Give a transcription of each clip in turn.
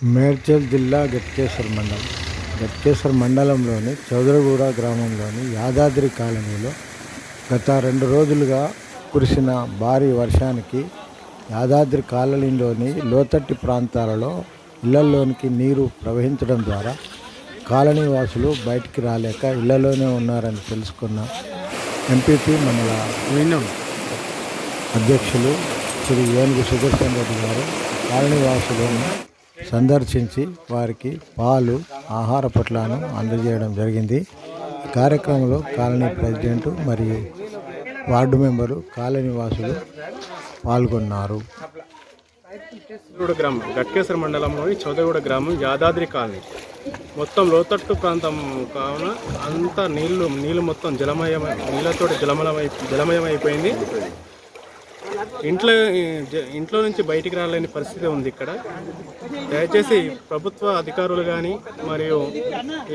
మేడ్చల్ జిల్లా గట్కేశ్వర్ మండలం. గట్కేశ్వర్ మండలంలోని చౌదరగూడ గ్రామంలోని యాదాద్రి కాలనీలో గత రెండు రోజులుగా కురిసిన భారీ వర్షానికి యాదాద్రి కాలనీలోని లోతట్టు ప్రాంతాలలో ఇళ్ళలోనికి నీరు ప్రవహించడం ద్వారా కాలనీ వాసులు బయటికి రాలేక ఇళ్ళలోనే ఉన్నారని తెలుసుకున్న ఎంపీపీ మండల అధ్యక్షులు శ్రీ ఏనుగు సుదర్శన్ రెడ్డి గారు కాలనీ వాసులను సందర్శించి వారికి పాలు ఆహార పొట్లాలను అందజేయడం జరిగింది. కార్యక్రమంలో కాలనీ ప్రెసిడెంట్ మరియు వార్డు మెంబరు కాలనీ వాసులు పాల్గొన్నారు. చౌదగూడ గ్రామం గట్కేశ్వర మండలంలోని చౌదగూడ గ్రామం యాదాద్రి కాలనీ. మొత్తం లోతట్టు ప్రాంతం కావున అంతా నీళ్ళు నీళ్ళు మొత్తం జలమయమై నీళ్ళతో జలమలమై జలమయం అయిపోయింది ఇంట్లో ఇంట్లో నుంచి బయటికి రాలేని పరిస్థితి ఉంది ఇక్కడ. దయచేసి ప్రభుత్వ అధికారులు కానీ మరియు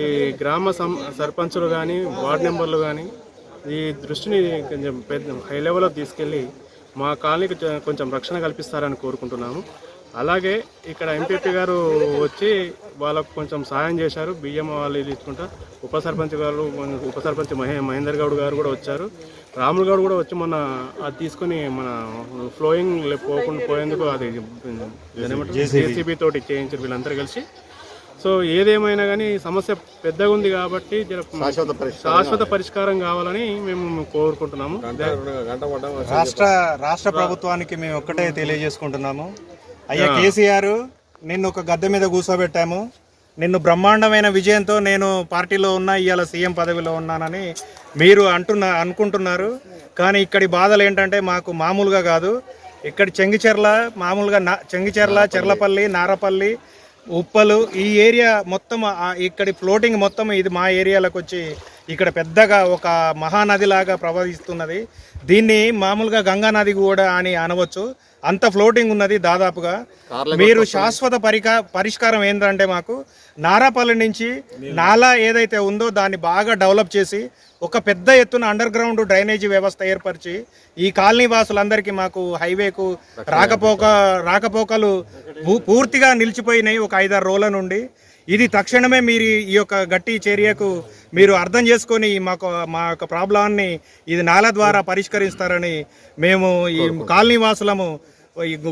ఈ గ్రామ సర్పంచులు కానీ వార్డు మెంబర్లు కానీ ఈ దృష్టిని కొంచెం పెద్ద హై లెవెల్లో తీసుకెళ్ళి మా కాలనీకి కొంచెం రక్షణ కల్పిస్తారని కోరుకుంటున్నాము. అలాగే ఇక్కడ ఎంపీపీ గారు వచ్చి వాళ్ళకు కొంచెం సహాయం చేశారు. బియ్యం వాళ్ళు ఇది ఇచ్చుకుంటా ఉప సర్పంచ్ గారు ఉప సర్పంచ్ మహే మహేందర్ గౌడ్ గారు కూడా వచ్చారు. రాములు గౌడ్ కూడా వచ్చి మొన్న అది తీసుకొని మన ఫ్లోయింగ్ పోకుండా పోయేందుకు అది జేసీబీ. తోటి చేయించారు వీళ్ళందరూ కలిసి. సో ఏదేమైనా కానీ సమస్య పెద్దగా ఉంది కాబట్టి శాశ్వత పరిష్కారం కావాలని మేము కోరుకుంటున్నాము. రాష్ట్ర రాష్ట్ర ప్రభుత్వానికి మేము ఒక్కటే తెలియజేసుకుంటున్నాము. అయ్యా కేసీఆర్ నిన్ను ఒక గద్దె మీద కూర్చోబెట్టాము. నిన్ను బ్రహ్మాండమైన విజయంతో నేను పార్టీలో ఉన్నా ఇవాళ సీఎం పదవిలో ఉన్నానని మీరు అంటున్న అనుకుంటున్నారు. కానీ ఇక్కడి బాధలు ఏంటంటే మాకు మామూలుగా కాదు. ఇక్కడ చెంగిచెర్ల మామూలుగా నా చెంగిచెర్ల చెర్లపల్లి నారపల్లి ఉప్పలు ఈ ఏరియా మొత్తం ఇక్కడి ఫ్లోటింగ్ మొత్తం ఇది మా ఏరియాలకు వచ్చి ఇక్కడ పెద్దగా ఒక మహానదిలాగా ప్రవహిస్తున్నది. దీన్ని మామూలుగా గంగా నది కూడా అని అనవచ్చు. అంత ఫ్లోటింగ్ ఉన్నది దాదాపుగా. మీరు శాశ్వత పరిక పరిష్కారం ఏంటంటే మాకు నారాపల్లి నుంచి నాలా ఏదైతే ఉందో దాన్ని బాగా డెవలప్ చేసి ఒక పెద్ద ఎత్తున అండర్ గ్రౌండ్ డ్రైనేజీ వ్యవస్థ ఏర్పరిచి ఈ కాలనీ వాసులందరికీ మాకు హైవేకు రాకపోక రాకపోకలు పూర్తిగా నిలిచిపోయినాయి ఒక ఐదారు రోజుల నుండి. ఇది తక్షణమే మీరు ఈ యొక్క గట్టి చర్యకు మీరు అర్థం చేసుకొని మాకు మా యొక్క ప్రాబ్లాన్ని ఇది నాల ద్వారా పరిష్కరిస్తారని మేము ఈ కాలనీ వాసులము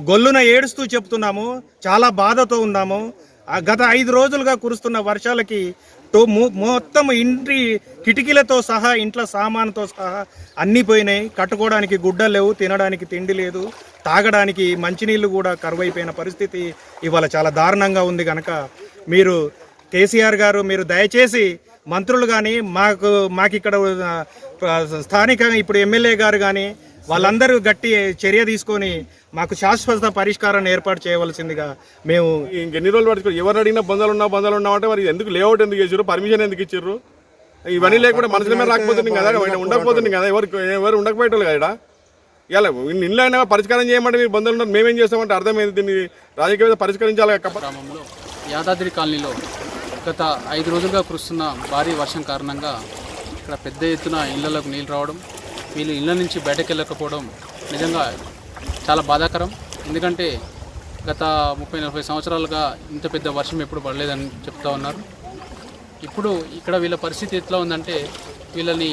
గొల్లున ఏడుస్తూ చెప్తున్నాము చాలా బాధతో ఉన్నాము. ఆ గత ఐదు రోజులుగా కురుస్తున్న వర్షాలకి టో మొత్తం ఇంటి కిటికీలతో సహా ఇంట్లో సామానుతో సహా అన్నీ పోయినాయి. కట్టుకోవడానికి గుడ్డలు లేవు తినడానికి తిండి లేదు. తాగడానికి మంచినీళ్ళు కూడా కరువైపోయిన పరిస్థితి ఇవాళ చాలా దారుణంగా ఉంది కనుక మీరు కేసీఆర్ గారు మీరు దయచేసి మంత్రులు కానీ మాకు మాకు ఇక్కడ స్థానికంగా ఇప్పుడు ఎమ్మెల్యే గారు కానీ వాళ్ళందరూ గట్టి చర్య తీసుకొని మాకు శాశ్వత పరిష్కారాన్ని ఏర్పాటు చేయవలసిందిగా మేము ఇంకెన్ని రోజులు పడుతుంది ఎవరు అడిగినా బంధాలు ఉన్నా బంధాలు ఉన్నా అంటే మరి ఎందుకు లేఅవుట్ ఎందుకు చేసారు పర్మిషన్ ఎందుకు ఇచ్చారు ఇవన్నీ లేకుండా మనుషుల మీద రాకపోతుంది కదా ఉండకపోతుంది కదా ఎవరు ఎవరు ఉండకపోయేటోళ్ళు కదా ఇలా ఇల్లు అయినా పరిష్కారం చేయమంటే మీరు బంధాలు ఉన్నారు మేమేం చేస్తామంటే అర్థమైంది దీన్ని రాజకీయ పరిష్కరించాలి గ్రామంలో యాదాద్రి కాలనీలో గత ఐదు రోజులుగా కురుస్తున్న భారీ వర్షం కారణంగా ఇక్కడ పెద్ద ఎత్తున ఇళ్ళలోకి నీళ్ళు రావడం వీళ్ళు ఇళ్ళ నుంచి బయటకు వెళ్ళకపోవడం నిజంగా చాలా బాధాకరం. ఎందుకంటే గత ముప్పై నలభై సంవత్సరాలుగా ఇంత పెద్ద వర్షం ఎప్పుడు పడలేదని చెప్తా ఉన్నారు. ఇప్పుడు ఇక్కడ వీళ్ళ పరిస్థితి ఎట్లా ఉందంటే వీళ్ళని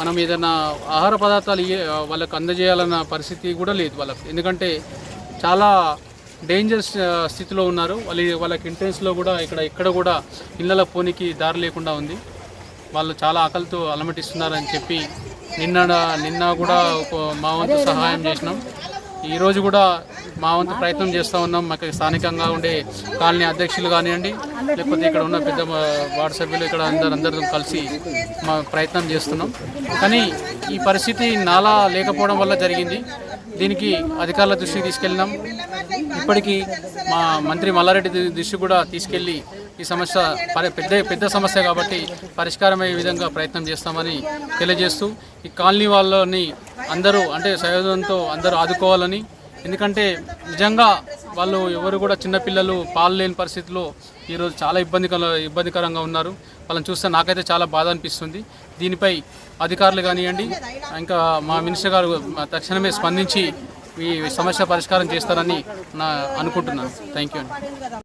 మనం ఏదైనా ఆహార పదార్థాలు వాళ్ళకు అందజేయాలన్న పరిస్థితి కూడా లేదు వాళ్ళకి. ఎందుకంటే చాలా డేంజరస్ స్థితిలో ఉన్నారు. వాళ్ళ వాళ్ళకి ఇంటెన్స్లో కూడా ఇక్కడ ఇక్కడ కూడా ఇళ్ళ పోనీకి దారి లేకుండా ఉంది. వాళ్ళు చాలా ఆకలితో అలమటిస్తున్నారని చెప్పి నిన్న నిన్న కూడా ఒక మా వంతు సహాయం చేసినాం. ఈరోజు కూడా మా వంతు ప్రయత్నం చేస్తూ ఉన్నాం. మాకు స్థానికంగా ఉండే కాలనీ అధ్యక్షులు కానివ్వండి లేకపోతే ఇక్కడ ఉన్న పెద్ద మా వార్డు సభ్యులు ఇక్కడ అందరు అందరూ కలిసి మా ప్రయత్నం చేస్తున్నాం. కానీ ఈ పరిస్థితి నాలా లేకపోవడం వల్ల జరిగింది. దీనికి అధికారుల దృష్టికి తీసుకెళ్ళినాం. ఇప్పటికీ మా మంత్రి మల్లారెడ్డి దృష్టి కూడా తీసుకెళ్ళి ఈ సమస్య పెద్ద పెద్ద సమస్య కాబట్టి పరిష్కారమయ్యే విధంగా ప్రయత్నం చేస్తామని తెలియజేస్తూ ఈ కాలనీ వాళ్ళని అందరూ అంటే సయోధంతో అందరూ ఆదుకోవాలని. ఎందుకంటే నిజంగా వాళ్ళు ఎవరు కూడా చిన్నపిల్లలు పాలు లేని పరిస్థితిలో ఈరోజు చాలా ఇబ్బందికర ఇబ్బందికరంగా ఉన్నారు. వాళ్ళని చూస్తే నాకైతే చాలా బాధ అనిపిస్తుంది. దీనిపై అధికారులు కానివ్వండి ఇంకా మా మినిస్టర్ గారు తక్షణమే స్పందించి ఈ సమస్య పరిష్కారం చేస్తారని నా అనుకుంటున్నాను. థ్యాంక్ యూ అండి.